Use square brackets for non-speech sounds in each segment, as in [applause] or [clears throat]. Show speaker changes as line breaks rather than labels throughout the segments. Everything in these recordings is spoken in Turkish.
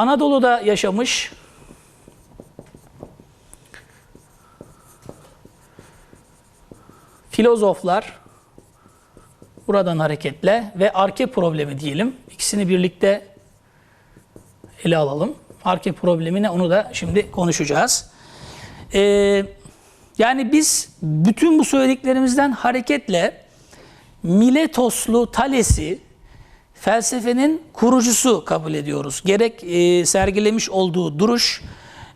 Anadolu'da yaşamış filozoflar buradan hareketle ve arke problemi diyelim. İkisini birlikte ele alalım. Arke problemi ne onu da şimdi konuşacağız. Ee, yani biz bütün bu söylediklerimizden hareketle Miletoslu Thales'i felsefenin kurucusu kabul ediyoruz. Gerek e, sergilemiş olduğu duruş,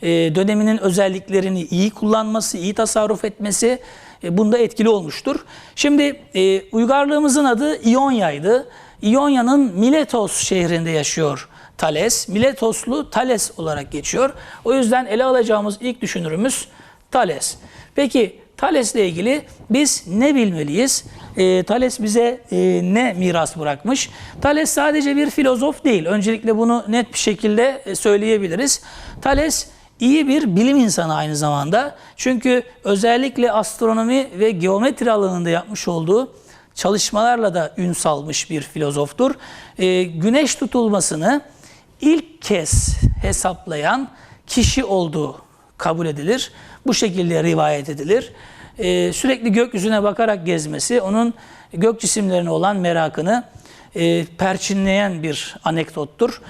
e, döneminin özelliklerini iyi kullanması, iyi tasarruf etmesi e, bunda etkili olmuştur. Şimdi e, uygarlığımızın adı İonya'ydı. İonya'nın Miletos şehrinde yaşıyor Thales. Miletoslu Thales olarak geçiyor. O yüzden ele alacağımız ilk düşünürümüz Thales. Peki Thales ile ilgili biz ne bilmeliyiz? E, Thales bize e, ne miras bırakmış? Thales sadece bir filozof değil. Öncelikle bunu net bir şekilde e, söyleyebiliriz. Thales iyi bir bilim insanı aynı zamanda. Çünkü özellikle astronomi ve geometri alanında yapmış olduğu çalışmalarla da ün salmış bir filozoftur. E, güneş tutulmasını ilk kez hesaplayan kişi olduğu kabul edilir. Bu şekilde rivayet edilir. Ee, sürekli gökyüzüne bakarak gezmesi onun gök cisimlerine olan merakını e, perçinleyen bir anekdottur.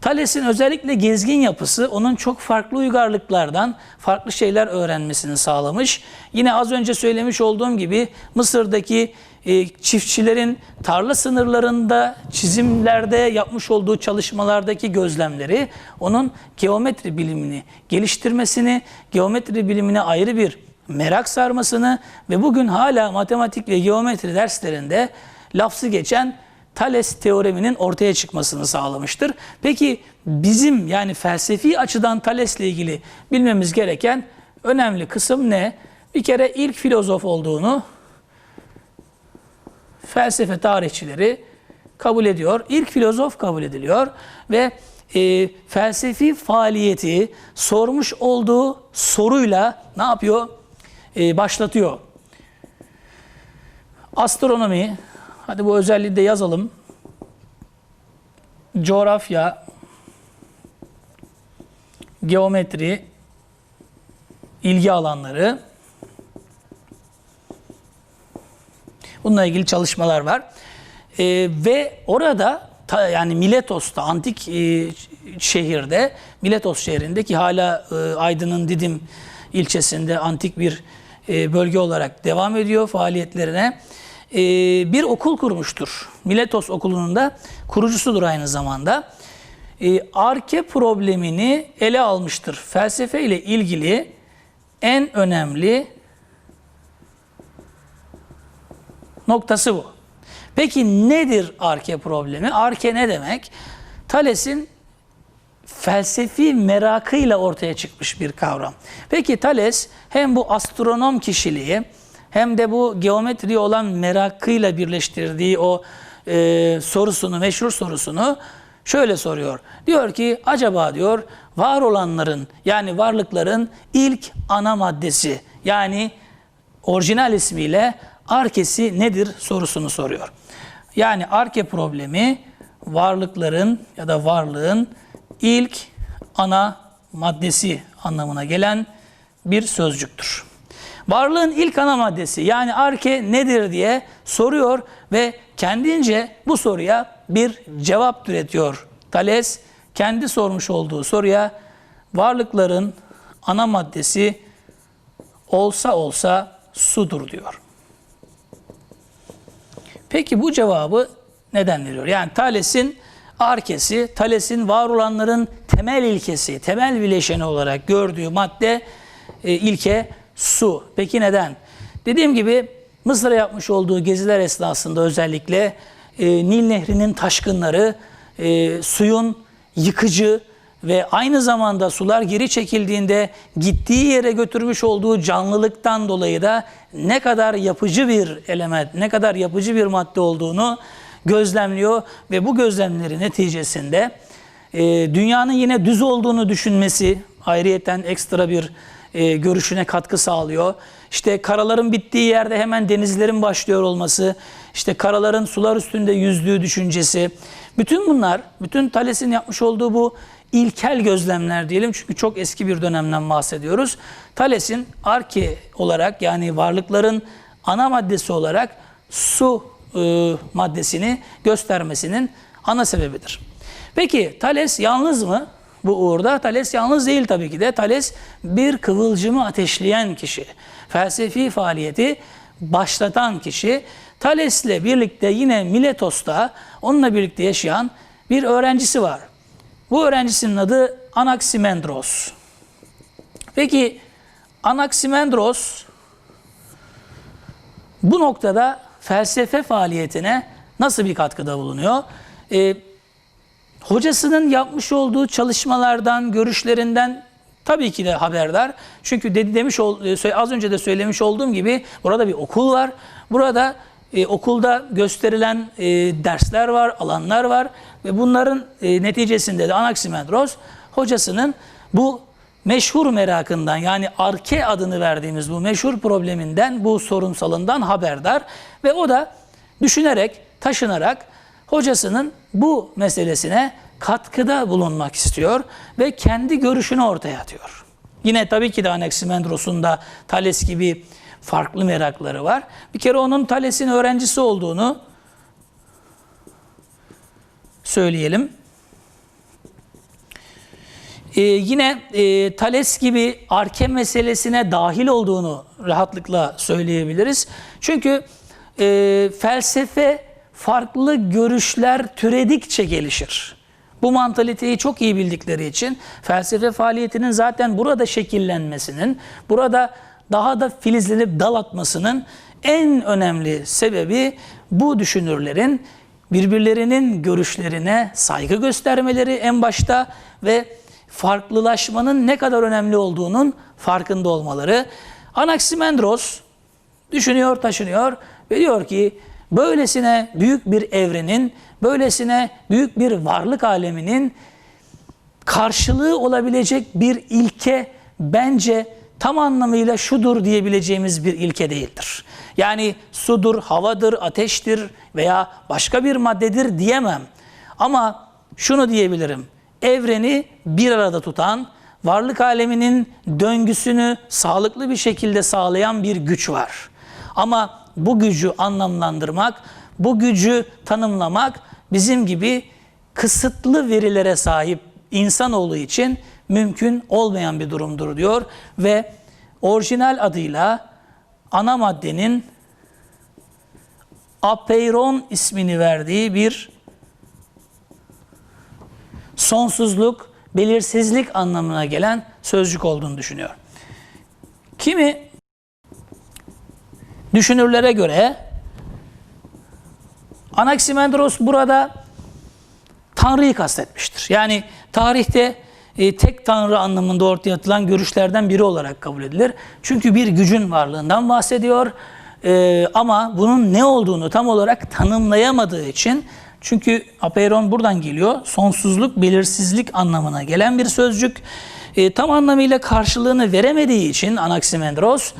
Thales'in özellikle gezgin yapısı onun çok farklı uygarlıklardan farklı şeyler öğrenmesini sağlamış. Yine az önce söylemiş olduğum gibi Mısır'daki e, çiftçilerin tarla sınırlarında çizimlerde yapmış olduğu çalışmalardaki gözlemleri onun geometri bilimini geliştirmesini, geometri bilimine ayrı bir merak sarmasını ve bugün hala matematik ve geometri derslerinde lafzı geçen Thales teoreminin ortaya çıkmasını sağlamıştır. Peki bizim yani felsefi açıdan Thales'le ilgili bilmemiz gereken önemli kısım ne? Bir kere ilk filozof olduğunu felsefe tarihçileri kabul ediyor. İlk filozof kabul ediliyor ve e, felsefi faaliyeti sormuş olduğu soruyla ne yapıyor? E, başlatıyor. Astronomi, hadi bu özelliği de yazalım. Coğrafya, geometri, ilgi alanları, Bununla ilgili çalışmalar var. Ee, ve orada ta, yani Miletos'ta antik e, şehirde Miletos şehrindeki hala e, Aydın'ın Didim ilçesinde antik bir e, bölge olarak devam ediyor faaliyetlerine. E, bir okul kurmuştur. Miletos okulunun da kurucusudur aynı zamanda. E, arke problemini ele almıştır. Felsefe ile ilgili en önemli noktası bu. Peki nedir arke problemi? Arke ne demek? Thales'in felsefi merakıyla ortaya çıkmış bir kavram. Peki Thales hem bu astronom kişiliği hem de bu geometriye olan merakıyla birleştirdiği o e, sorusunu, meşhur sorusunu şöyle soruyor. Diyor ki acaba diyor var olanların yani varlıkların ilk ana maddesi yani orijinal ismiyle arkesi nedir sorusunu soruyor. Yani arke problemi varlıkların ya da varlığın ilk ana maddesi anlamına gelen bir sözcüktür. Varlığın ilk ana maddesi yani arke nedir diye soruyor ve kendince bu soruya bir cevap türetiyor. Thales kendi sormuş olduğu soruya varlıkların ana maddesi olsa olsa sudur diyor. Peki bu cevabı neden veriyor? Yani Thales'in arkesi, Thales'in var olanların temel ilkesi, temel bileşeni olarak gördüğü madde, e, ilke su. Peki neden? Dediğim gibi Mısır'a yapmış olduğu geziler esnasında özellikle e, Nil Nehri'nin taşkınları, e, suyun yıkıcı ve aynı zamanda sular geri çekildiğinde gittiği yere götürmüş olduğu canlılıktan dolayı da ne kadar yapıcı bir element, ne kadar yapıcı bir madde olduğunu gözlemliyor ve bu gözlemleri neticesinde e, dünyanın yine düz olduğunu düşünmesi ayrıyeten ekstra bir e, görüşüne katkı sağlıyor. İşte karaların bittiği yerde hemen denizlerin başlıyor olması, işte karaların sular üstünde yüzdüğü düşüncesi Bütün bunlar, bütün Thales'in yapmış olduğu bu ilkel gözlemler diyelim çünkü çok eski bir dönemden bahsediyoruz. Thales'in arke olarak yani varlıkların ana maddesi olarak su e, maddesini göstermesinin ana sebebidir. Peki Thales yalnız mı? Bu uğurda Thales yalnız değil tabii ki de. Thales bir kıvılcımı ateşleyen kişi. Felsefi faaliyeti başlatan kişi. Thales'le birlikte yine Miletos'ta onunla birlikte yaşayan bir öğrencisi var. Bu öğrencisinin adı Anaximandros. Peki Anaximandros bu noktada felsefe faaliyetine nasıl bir katkıda bulunuyor? Ee, hocasının yapmış olduğu çalışmalardan, görüşlerinden tabii ki de haberdar. Çünkü dedi demiş ol- e, az önce de söylemiş olduğum gibi burada bir okul var. Burada e, okulda gösterilen e, dersler var, alanlar var ve bunların e, neticesinde de Anaximandros hocasının bu meşhur merakından yani arke adını verdiğimiz bu meşhur probleminden, bu sorunsalından haberdar ve o da düşünerek, taşınarak hocasının bu meselesine katkıda bulunmak istiyor ve kendi görüşünü ortaya atıyor. Yine tabii ki de Anaximandros'un da Thales gibi farklı merakları var. Bir kere onun Thales'in öğrencisi olduğunu söyleyelim. Ee, yine e, Thales gibi arke meselesine dahil olduğunu rahatlıkla söyleyebiliriz. Çünkü e, felsefe farklı görüşler türedikçe gelişir. Bu mantaliteyi çok iyi bildikleri için felsefe faaliyetinin zaten burada şekillenmesinin, burada daha da filizlenip dal atmasının en önemli sebebi bu düşünürlerin birbirlerinin görüşlerine saygı göstermeleri en başta ve farklılaşmanın ne kadar önemli olduğunun farkında olmaları. Anaximandros düşünüyor, taşınıyor ve diyor ki böylesine büyük bir evrenin, böylesine büyük bir varlık aleminin karşılığı olabilecek bir ilke bence tam anlamıyla şudur diyebileceğimiz bir ilke değildir. Yani sudur, havadır, ateştir veya başka bir maddedir diyemem. Ama şunu diyebilirim. Evreni bir arada tutan, varlık aleminin döngüsünü sağlıklı bir şekilde sağlayan bir güç var. Ama bu gücü anlamlandırmak, bu gücü tanımlamak bizim gibi kısıtlı verilere sahip insanoğlu için mümkün olmayan bir durumdur diyor ve orijinal adıyla ana maddenin apeiron ismini verdiği bir sonsuzluk, belirsizlik anlamına gelen sözcük olduğunu düşünüyor. Kimi düşünürlere göre Anaximandros burada Tanrı'yı kastetmiştir. Yani tarihte e, tek Tanrı anlamında ortaya atılan görüşlerden biri olarak kabul edilir. Çünkü bir gücün varlığından bahsediyor. E, ama bunun ne olduğunu tam olarak tanımlayamadığı için çünkü apeiron buradan geliyor. Sonsuzluk, belirsizlik anlamına gelen bir sözcük. E, tam anlamıyla karşılığını veremediği için Anaximandros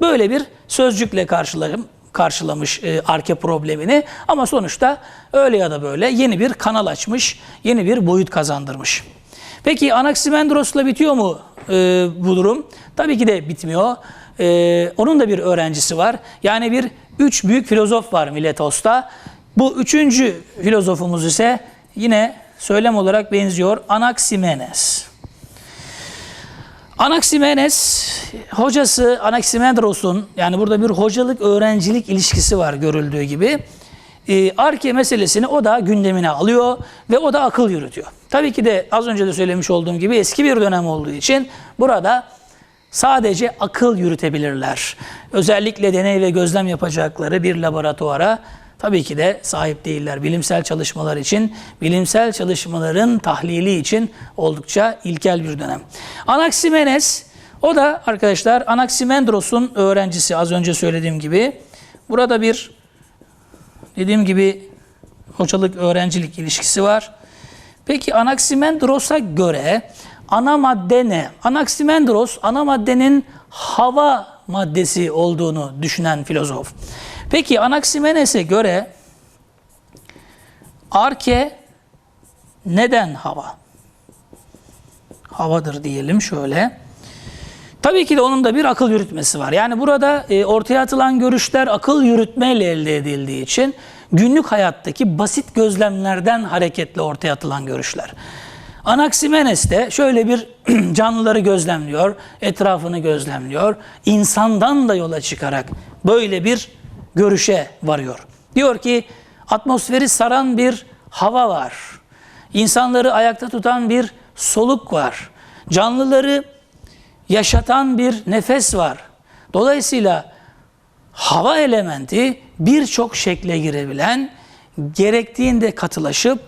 böyle bir sözcükle karşılarım, karşılamış e, arke problemini ama sonuçta öyle ya da böyle yeni bir kanal açmış, yeni bir boyut kazandırmış. Peki Anaximandros'la bitiyor mu e, bu durum? Tabii ki de bitmiyor. E, onun da bir öğrencisi var. Yani bir üç büyük filozof var Miletos'ta. Bu üçüncü filozofumuz ise yine söylem olarak benziyor Anaximenes. Anaximenes hocası Anaximandros'un yani burada bir hocalık öğrencilik ilişkisi var görüldüğü gibi. E, arke meselesini o da gündemine alıyor ve o da akıl yürütüyor. Tabii ki de az önce de söylemiş olduğum gibi eski bir dönem olduğu için burada sadece akıl yürütebilirler. Özellikle deney ve gözlem yapacakları bir laboratuvara tabii ki de sahip değiller. Bilimsel çalışmalar için, bilimsel çalışmaların tahlili için oldukça ilkel bir dönem. Anaximenes, o da arkadaşlar Anaximandros'un öğrencisi az önce söylediğim gibi. Burada bir dediğim gibi hocalık öğrencilik ilişkisi var. Peki Anaximandros'a göre ana madde ne? Anaximandros ana maddenin hava maddesi olduğunu düşünen filozof. Peki Anaximenes'e göre arke neden hava? Havadır diyelim şöyle. Tabii ki de onun da bir akıl yürütmesi var. Yani burada e, ortaya atılan görüşler akıl yürütmeyle elde edildiği için günlük hayattaki basit gözlemlerden hareketle ortaya atılan görüşler. Anaximenes de şöyle bir [clears throat] canlıları gözlemliyor, etrafını gözlemliyor. insandan da yola çıkarak böyle bir görüşe varıyor. Diyor ki atmosferi saran bir hava var. İnsanları ayakta tutan bir soluk var. Canlıları yaşatan bir nefes var. Dolayısıyla hava elementi birçok şekle girebilen, gerektiğinde katılaşıp,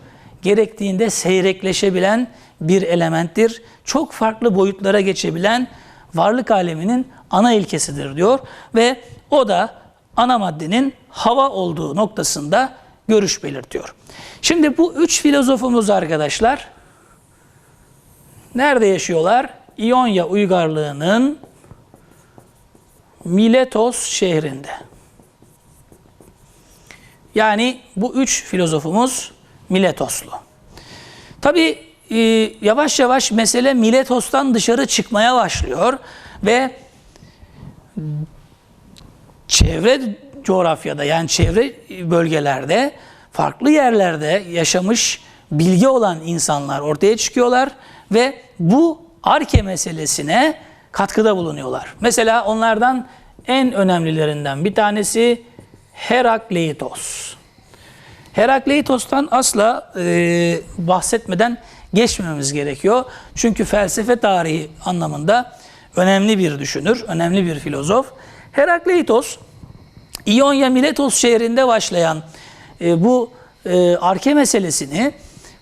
gerektiğinde seyrekleşebilen bir elementtir. Çok farklı boyutlara geçebilen varlık aleminin ana ilkesidir diyor ve o da ana maddenin hava olduğu noktasında görüş belirtiyor. Şimdi bu üç filozofumuz arkadaşlar nerede yaşıyorlar? İonya uygarlığının Miletos şehrinde. Yani bu üç filozofumuz Miletoslu. Tabi e, yavaş yavaş mesele Miletos'tan dışarı çıkmaya başlıyor ve çevre coğrafyada yani çevre bölgelerde farklı yerlerde yaşamış bilgi olan insanlar ortaya çıkıyorlar ve bu arke meselesine katkıda bulunuyorlar. Mesela onlardan en önemlilerinden bir tanesi Herakleitos. Herakleitos'tan asla e, bahsetmeden geçmememiz gerekiyor. Çünkü felsefe tarihi anlamında önemli bir düşünür, önemli bir filozof. Herakleitos, İonya Miletos şehrinde başlayan e, bu e, arke meselesini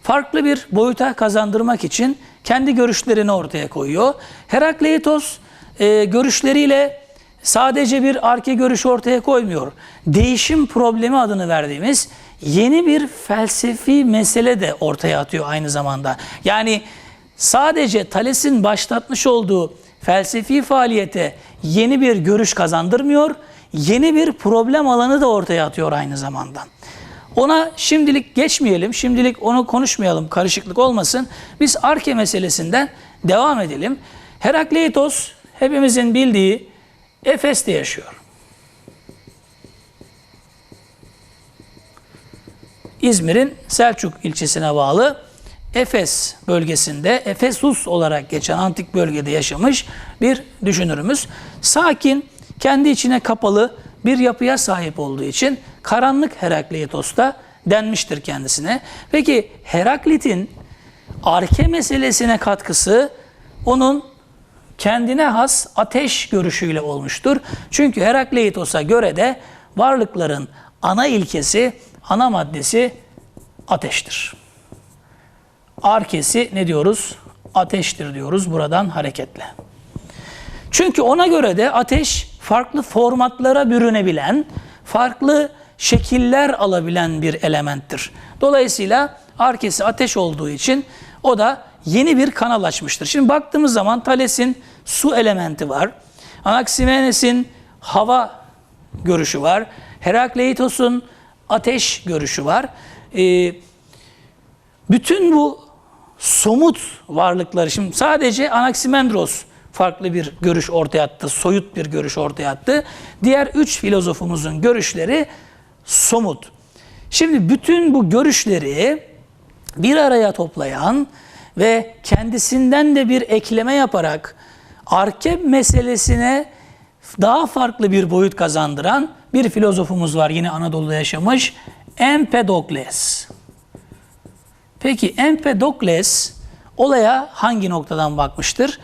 farklı bir boyuta kazandırmak için kendi görüşlerini ortaya koyuyor. Herakleitos e, görüşleriyle sadece bir arke görüşü ortaya koymuyor. Değişim problemi adını verdiğimiz yeni bir felsefi mesele de ortaya atıyor aynı zamanda. Yani sadece Thales'in başlatmış olduğu felsefi faaliyete yeni bir görüş kazandırmıyor, yeni bir problem alanı da ortaya atıyor aynı zamanda. Ona şimdilik geçmeyelim, şimdilik onu konuşmayalım, karışıklık olmasın. Biz Arke meselesinden devam edelim. Herakleitos hepimizin bildiği Efes'te yaşıyor. İzmir'in Selçuk ilçesine bağlı Efes bölgesinde, Efesus olarak geçen antik bölgede yaşamış bir düşünürümüz. Sakin, kendi içine kapalı bir yapıya sahip olduğu için karanlık Herakleitos da denmiştir kendisine. Peki Heraklit'in arke meselesine katkısı onun kendine has ateş görüşüyle olmuştur. Çünkü Herakleitos'a göre de varlıkların ana ilkesi, ana maddesi ateştir. Arkesi ne diyoruz? Ateştir diyoruz buradan hareketle. Çünkü ona göre de ateş farklı formatlara bürünebilen, farklı şekiller alabilen bir elementtir. Dolayısıyla arkesi ateş olduğu için o da yeni bir kanal açmıştır. Şimdi baktığımız zaman Thales'in su elementi var. Anaximenes'in hava görüşü var. Herakleitos'un ateş görüşü var. Ee, bütün bu somut varlıkları, şimdi sadece Anaximandros farklı bir görüş ortaya attı, soyut bir görüş ortaya attı. Diğer üç filozofumuzun görüşleri somut. Şimdi bütün bu görüşleri bir araya toplayan ve kendisinden de bir ekleme yaparak arke meselesine daha farklı bir boyut kazandıran bir filozofumuz var yine Anadolu'da yaşamış. Empedokles. Peki Empedokles olaya hangi noktadan bakmıştır?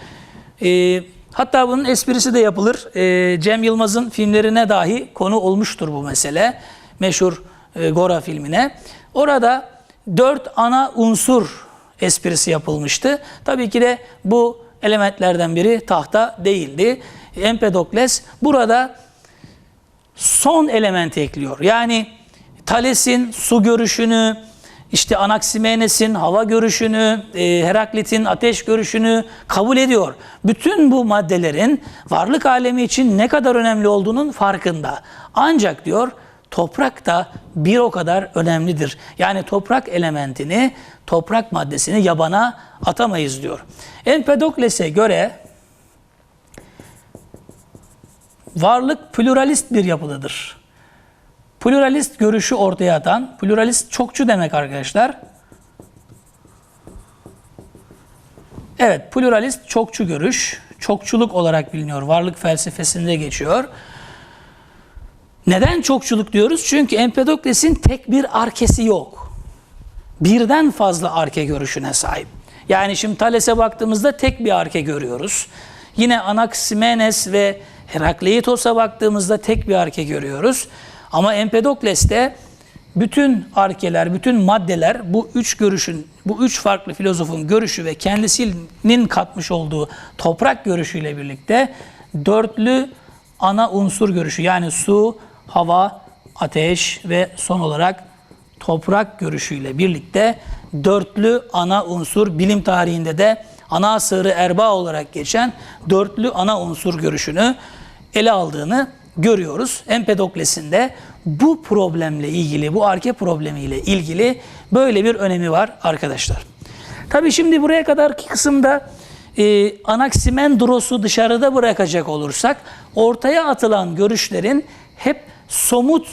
Ee, hatta bunun esprisi de yapılır. Ee, Cem Yılmaz'ın filmlerine dahi konu olmuştur bu mesele. Meşhur e, Gora filmine. Orada dört ana unsur esprisi yapılmıştı. Tabii ki de bu elementlerden biri tahta değildi. Empedokles burada son elementi ekliyor. Yani Thales'in su görüşünü, işte Anaximenes'in hava görüşünü, e, Heraklit'in ateş görüşünü kabul ediyor. Bütün bu maddelerin varlık alemi için ne kadar önemli olduğunun farkında. Ancak diyor toprak da bir o kadar önemlidir. Yani toprak elementini, toprak maddesini yabana atamayız diyor. Empedokles'e göre varlık pluralist bir yapıdadır. Pluralist görüşü ortaya atan, pluralist çokçu demek arkadaşlar. Evet, pluralist çokçu görüş, çokçuluk olarak biliniyor. Varlık felsefesinde geçiyor. Neden çokçuluk diyoruz? Çünkü Empedokles'in tek bir arkesi yok. Birden fazla arke görüşüne sahip. Yani şimdi Thales'e baktığımızda tek bir arke görüyoruz. Yine Anaximenes ve Herakleitos'a baktığımızda tek bir arke görüyoruz. Ama Empedokles'te bütün arkeler, bütün maddeler bu üç görüşün, bu üç farklı filozofun görüşü ve kendisinin katmış olduğu toprak görüşüyle birlikte dörtlü ana unsur görüşü yani su, hava, ateş ve son olarak toprak görüşüyle birlikte dörtlü ana unsur bilim tarihinde de ana asırı erba olarak geçen dörtlü ana unsur görüşünü ele aldığını görüyoruz. Empedokles'in de bu problemle ilgili, bu arke problemiyle ilgili böyle bir önemi var arkadaşlar. Tabi şimdi buraya kadarki kısımda e, Anaximandros'u dışarıda bırakacak olursak ortaya atılan görüşlerin hep somut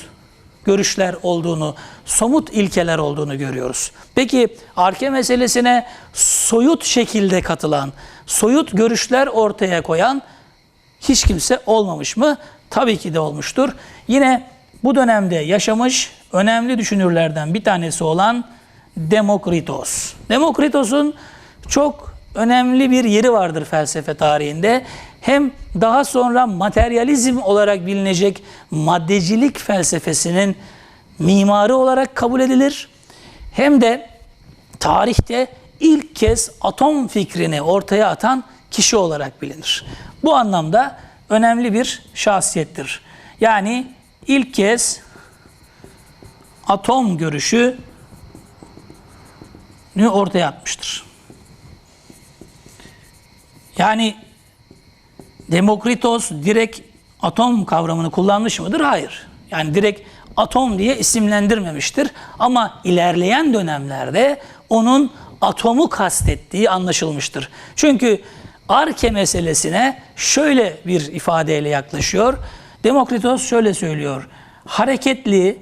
görüşler olduğunu, somut ilkeler olduğunu görüyoruz. Peki arke meselesine soyut şekilde katılan, soyut görüşler ortaya koyan hiç kimse olmamış mı? Tabii ki de olmuştur. Yine bu dönemde yaşamış önemli düşünürlerden bir tanesi olan Demokritos. Demokritos'un çok önemli bir yeri vardır felsefe tarihinde. Hem daha sonra materyalizm olarak bilinecek maddecilik felsefesinin mimarı olarak kabul edilir. Hem de tarihte ilk kez atom fikrini ortaya atan kişi olarak bilinir. Bu anlamda önemli bir şahsiyettir. Yani ilk kez atom görüşü ortaya atmıştır. Yani Demokritos direkt atom kavramını kullanmış mıdır? Hayır. Yani direkt atom diye isimlendirmemiştir. Ama ilerleyen dönemlerde onun atomu kastettiği anlaşılmıştır. Çünkü arke meselesine şöyle bir ifadeyle yaklaşıyor. Demokritos şöyle söylüyor. Hareketli,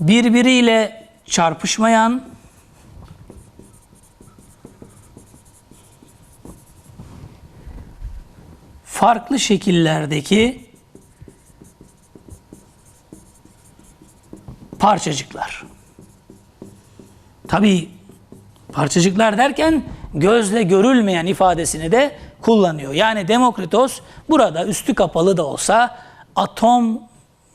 birbiriyle çarpışmayan, farklı şekillerdeki parçacıklar. Tabii parçacıklar derken gözle görülmeyen ifadesini de kullanıyor. Yani Demokritos burada üstü kapalı da olsa atom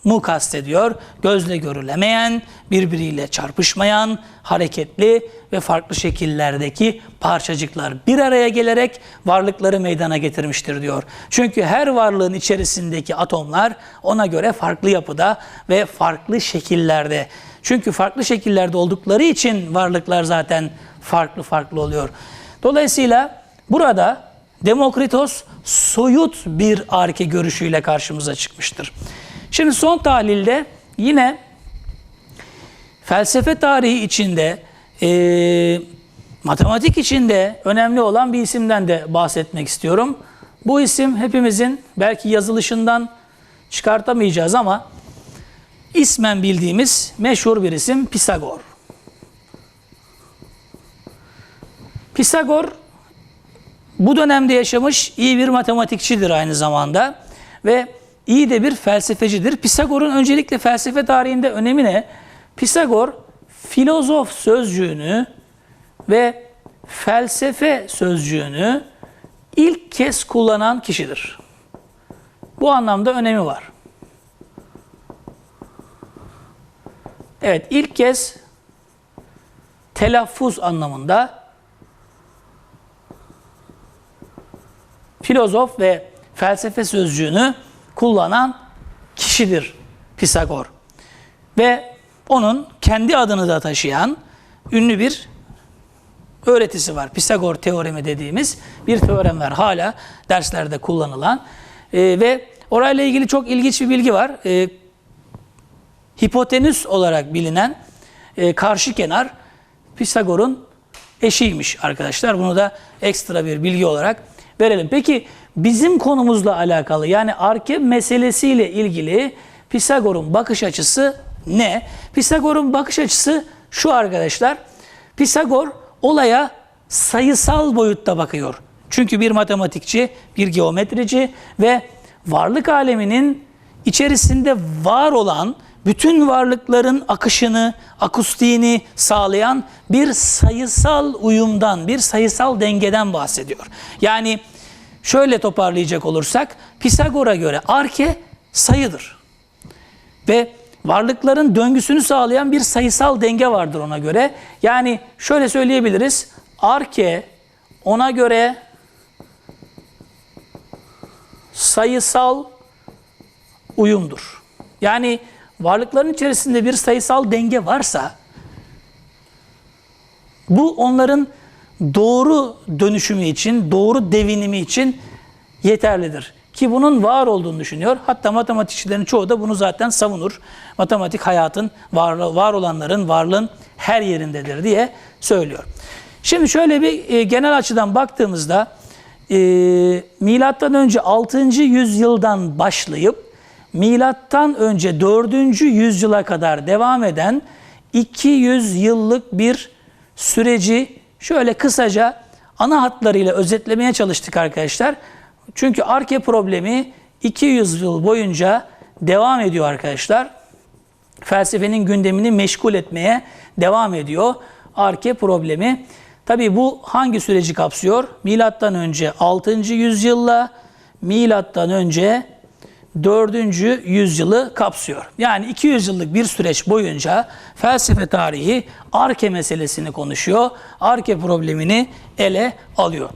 mu kastediyor. Gözle görülemeyen, birbiriyle çarpışmayan, hareketli ve farklı şekillerdeki parçacıklar bir araya gelerek varlıkları meydana getirmiştir diyor. Çünkü her varlığın içerisindeki atomlar ona göre farklı yapıda ve farklı şekillerde. Çünkü farklı şekillerde oldukları için varlıklar zaten farklı farklı oluyor. Dolayısıyla burada Demokritos soyut bir arke görüşüyle karşımıza çıkmıştır. Şimdi son tahlilde yine felsefe tarihi içinde, e, matematik içinde önemli olan bir isimden de bahsetmek istiyorum. Bu isim hepimizin belki yazılışından çıkartamayacağız ama ismen bildiğimiz meşhur bir isim Pisagor. Pisagor bu dönemde yaşamış iyi bir matematikçidir aynı zamanda ve iyi de bir felsefecidir. Pisagor'un öncelikle felsefe tarihinde önemi ne? Pisagor filozof sözcüğünü ve felsefe sözcüğünü ilk kez kullanan kişidir. Bu anlamda önemi var. Evet ilk kez telaffuz anlamında filozof ve felsefe sözcüğünü kullanan kişidir Pisagor. Ve onun kendi adını da taşıyan ünlü bir öğretisi var. Pisagor teoremi dediğimiz bir teorem var. Hala derslerde kullanılan e, ve Orayla ilgili çok ilginç bir bilgi var. E, hipotenüs olarak bilinen e, karşı kenar Pisagor'un eşiymiş arkadaşlar. Bunu da ekstra bir bilgi olarak verelim. Peki bizim konumuzla alakalı yani arke meselesiyle ilgili Pisagor'un bakış açısı ne? Pisagor'un bakış açısı şu arkadaşlar. Pisagor olaya sayısal boyutta bakıyor. Çünkü bir matematikçi, bir geometrici ve varlık aleminin içerisinde var olan bütün varlıkların akışını, akustiğini sağlayan bir sayısal uyumdan, bir sayısal dengeden bahsediyor. Yani şöyle toparlayacak olursak Pisagor'a göre arke sayıdır. Ve varlıkların döngüsünü sağlayan bir sayısal denge vardır ona göre. Yani şöyle söyleyebiliriz. Arke ona göre sayısal uyumdur. Yani varlıkların içerisinde bir sayısal denge varsa bu onların doğru dönüşümü için, doğru devinimi için yeterlidir. Ki bunun var olduğunu düşünüyor. Hatta matematikçilerin çoğu da bunu zaten savunur. Matematik hayatın, var, var olanların varlığın her yerindedir diye söylüyor. Şimdi şöyle bir e, genel açıdan baktığımızda e, milattan önce 6. yüzyıldan başlayıp milattan önce 4. yüzyıla kadar devam eden 200 yıllık bir süreci şöyle kısaca ana hatlarıyla özetlemeye çalıştık arkadaşlar. Çünkü arke problemi 200 yıl boyunca devam ediyor arkadaşlar. Felsefenin gündemini meşgul etmeye devam ediyor arke problemi. Tabi bu hangi süreci kapsıyor? Milattan önce 6. yüzyılla milattan önce 4. yüzyılı kapsıyor. Yani 200 yıllık bir süreç boyunca felsefe tarihi arke meselesini konuşuyor. Arke problemini ele alıyor.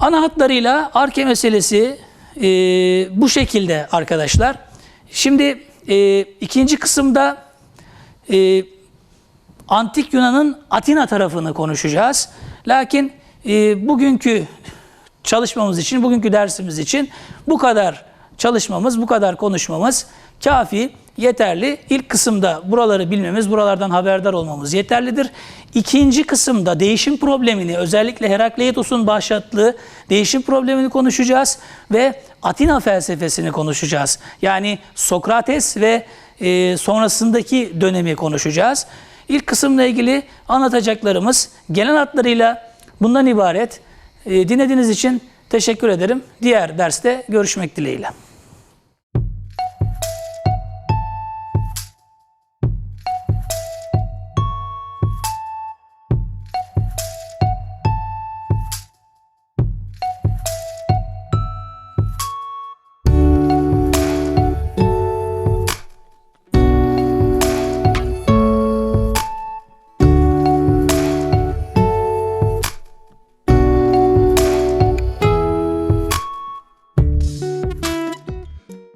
Ana hatlarıyla arke meselesi e, bu şekilde arkadaşlar. Şimdi e, ikinci kısımda e, Antik Yunan'ın Atina tarafını konuşacağız. Lakin e, bugünkü çalışmamız için, bugünkü dersimiz için bu kadar çalışmamız, bu kadar konuşmamız kafi, yeterli. İlk kısımda buraları bilmemiz, buralardan haberdar olmamız yeterlidir. İkinci kısımda değişim problemini, özellikle Herakleitos'un başlattığı değişim problemini konuşacağız ve Atina felsefesini konuşacağız. Yani Sokrates ve e, sonrasındaki dönemi konuşacağız. İlk kısımla ilgili anlatacaklarımız genel hatlarıyla bundan ibaret. E, dinlediğiniz için teşekkür ederim. Diğer derste görüşmek dileğiyle.